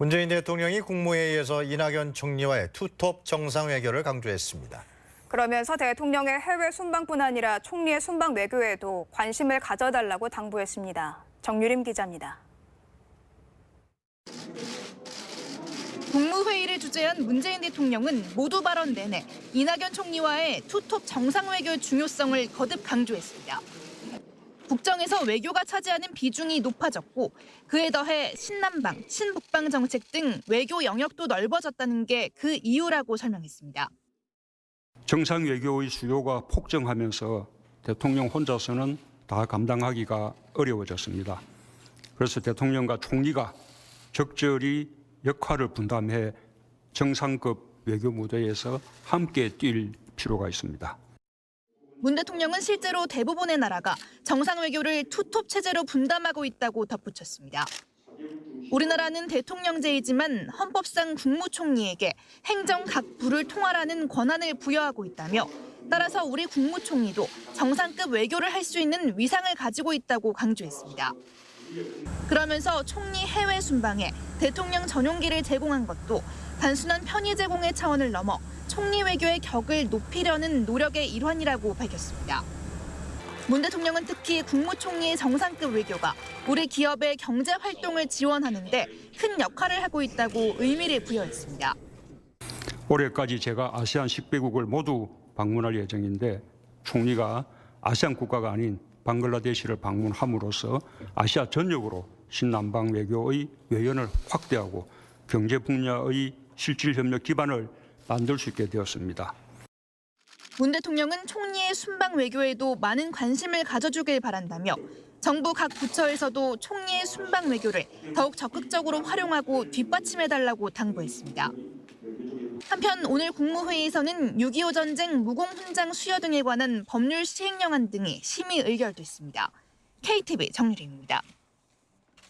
문재인 대통령이 국무회의에서 이낙연 총리와의 투톱 정상회견을 강조했습니다. 그러면서 대통령의 해외 순방뿐 아니라 총리의 순방 외교에도 관심을 가져달라고 당부했습니다. 정유림 기자입니다. 국무회의를 주재한 문재인 대통령은 모두 발언 내내 이낙연 총리와의 투톱 정상외교의 중요성을 거듭 강조했습니다. 국정에서 외교가 차지하는 비중이 높아졌고 그에 더해 신남방, 신북방 정책 등 외교 영역도 넓어졌다는 게 그 이유라고 설명했습니다. 정상 외교의 수요가 폭증하면서 대통령 혼자서는 다 감당하기가 어려워졌습니다. 그래서 대통령과 총리가 적절히 역할을 분담해 정상급 외교 무대에서 함께 뛸 필요가 있습니다. 문 대통령은 실제로 대부분의 나라가 정상 외교를 투톱 체제로 분담하고 있다고 덧붙였습니다. 우리나라는 대통령제이지만 헌법상 국무총리에게 행정 각 부를 통할하는 권한을 부여하고 있다며 따라서 우리 국무총리도 정상급 외교를 할 수 있는 위상을 가지고 있다고 강조했습니다. 그러면서 총리 해외 순방에 대통령 전용기를 제공한 것도 단순한 편의 제공의 차원을 넘어 총리 외교의 격을 높이려는 노력의 일환이라고 밝혔습니다. 문 대통령은 특히 국무총리의 정상급 외교가 우리 기업의 경제 활동을 지원하는데 큰 역할을 하고 있다고 의미를 부여했습니다. 올해까지 제가 아세안 10개국을 모두 방문할 예정인데 총리가 아세안 국가가 아닌 방글라데시를 방문함으로써 아시아 전역으로 신남방 외교의 외연을 확대하고 경제 분야의 실질 협력 기반을 만들 수 있게 되었습니다. 문 대통령은 총리의 순방 외교에도 많은 관심을 가져주길 바란다며 정부 각 부처에서도 총리의 순방 외교를 더욱 적극적으로 활용하고 뒷받침해달라고 당부했습니다. 한편 오늘 국무회의에서는 6.25 전쟁 무공훈장 수여 등에 관한 법률 시행령안 등이 심의 의결됐습니다. KTV 정유리입니다.